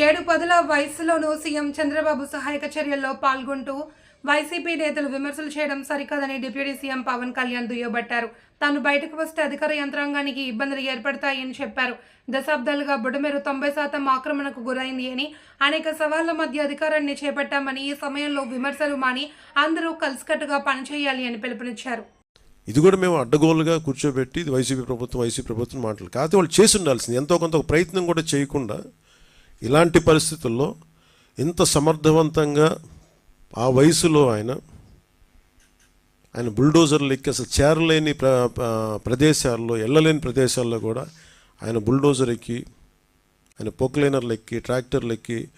ఏడు పదుల వయసులోనూ సీఎం చంద్రబాబు సహాయక చర్యల్లో పాల్గొంటూ వైసీపీ నేతలు విమర్శలు చేయడం సరికాదని డిప్యూటీ సీఎం పవన్ కళ్యాణ్ దుయ్యబట్టారు. తాను బయటకు వస్తే అధికార యంత్రాంగానికి ఇబ్బందులు ఏర్పడతాయని చెప్పారు. దశాబ్దాలుగా బుడమేరు తొంభై శాతం ఆక్రమణకు గురైంది అని అనేక సవాళ్ళ మధ్య అధికారాన్ని చేపట్టామని ఈ సమయంలో విమర్శలు మాని అందరూ కలిసికట్టుగా పనిచేయాలి అని పిలుపునిచ్చారు. ఇది కూడా మేము అడ్డగోలుగా కూర్చోబెట్టి ఇది వైసీపీ ప్రభుత్వం వైసీపీ ప్రభుత్వం మాటలు. కాకపోతే వాళ్ళు చేసి ఉండాల్సింది. ఎంతో కొంత ప్రయత్నం కూడా చేయకుండా ఇలాంటి పరిస్థితుల్లో ఇంత సమర్థవంతంగా ఆ వయసులో ఆయన ఆయన బుల్డోజర్లు ఎక్కి అసలు చేరలేని ప్ర ప్రదేశాల్లో వెళ్ళలేని ప్రదేశాల్లో కూడా ఆయన బుల్డోజర్ ఎక్కి ఆయన పోక్లైనర్లు ఎక్కి ట్రాక్టర్లు ఎక్కి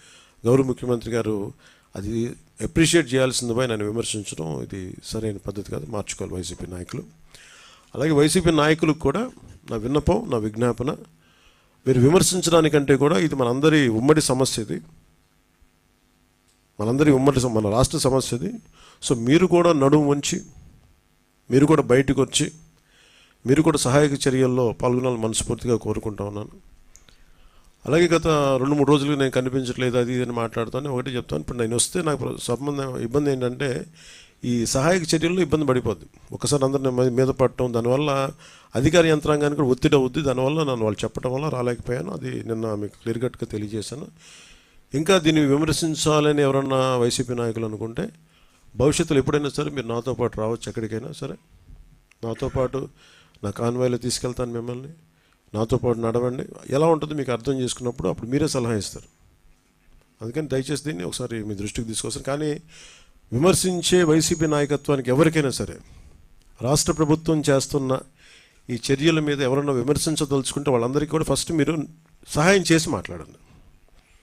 గౌరవ ముఖ్యమంత్రి గారు అది అప్రిషియేట్ చేయాల్సింది నన్ను ఆయన విమర్శించడం ఇది సరైన పద్ధతి కాదు. మార్చుకోవాలి వైసీపీ నాయకులు. అలాగే వైసీపీ నాయకులకు కూడా నా విన్నపం నా విజ్ఞాపన మీరు విమర్శించడానికంటే కూడా ఇది మనందరి ఉమ్మడి సమస్య ఇది. మనందరి ఉమ్మడి మన రాష్ట్ర సమస్య ఇది. సో మీరు కూడా నడుము వంచి మీరు కూడా బయటకు వచ్చి మీరు కూడా సహాయక చర్యల్లో పాల్గొనాలని మనస్ఫూర్తిగా కోరుకుంటా ఉన్నాను. అలాగే గత రెండు మూడు రోజులుగా నేను కనిపించట్లేదు అది ఇది అని మాట్లాడుతాను ఒకటి చెప్తాను. ఇప్పుడు నేను వస్తే నాకు సంబంధం ఇబ్బంది ఏంటంటే ఈ సహాయక చర్యల్లో ఇబ్బంది పడిపోద్ది. ఒకసారి అందరిని మీద పడటం దానివల్ల అధికార యంత్రాంగానికి కూడా ఒత్తిడి అవుద్ది. దానివల్ల నన్ను వాళ్ళు చెప్పడం వల్ల రాలేకపోయాను. అది నిన్న మీకు క్లియర్ కట్గా తెలియజేశాను. ఇంకా దీన్ని విమర్శించాలని ఎవరన్నా వైసీపీ నాయకులు అనుకుంటే భవిష్యత్తులో ఎప్పుడైనా సరే మీరు నాతో పాటు రావచ్చు ఎక్కడికైనా సరే. నాతో పాటు నా కాన్వాయ్లో తీసుకెళ్తాను మిమ్మల్ని. నాతో పాటు నడవండి. ఎలా ఉంటుందో మీకు అర్థం చేసుకున్నప్పుడు అప్పుడు మీరే సలహా ఇస్తారు. అందుకని దయచేసి దీన్ని ఒకసారి మీ దృష్టికి తీసుకొస్తాను. కానీ విమర్శించే వైసీపీ నాయకత్వానికి ఎవరికైనా సరే రాష్ట్ర ప్రభుత్వం చేస్తున్న ఈ చర్యల మీద ఎవరన్నా విమర్శించదలుచుకుంటే వాళ్ళందరికీ కూడా ఫస్ట్ మీరు సహాయం చేసి మాట్లాడండి.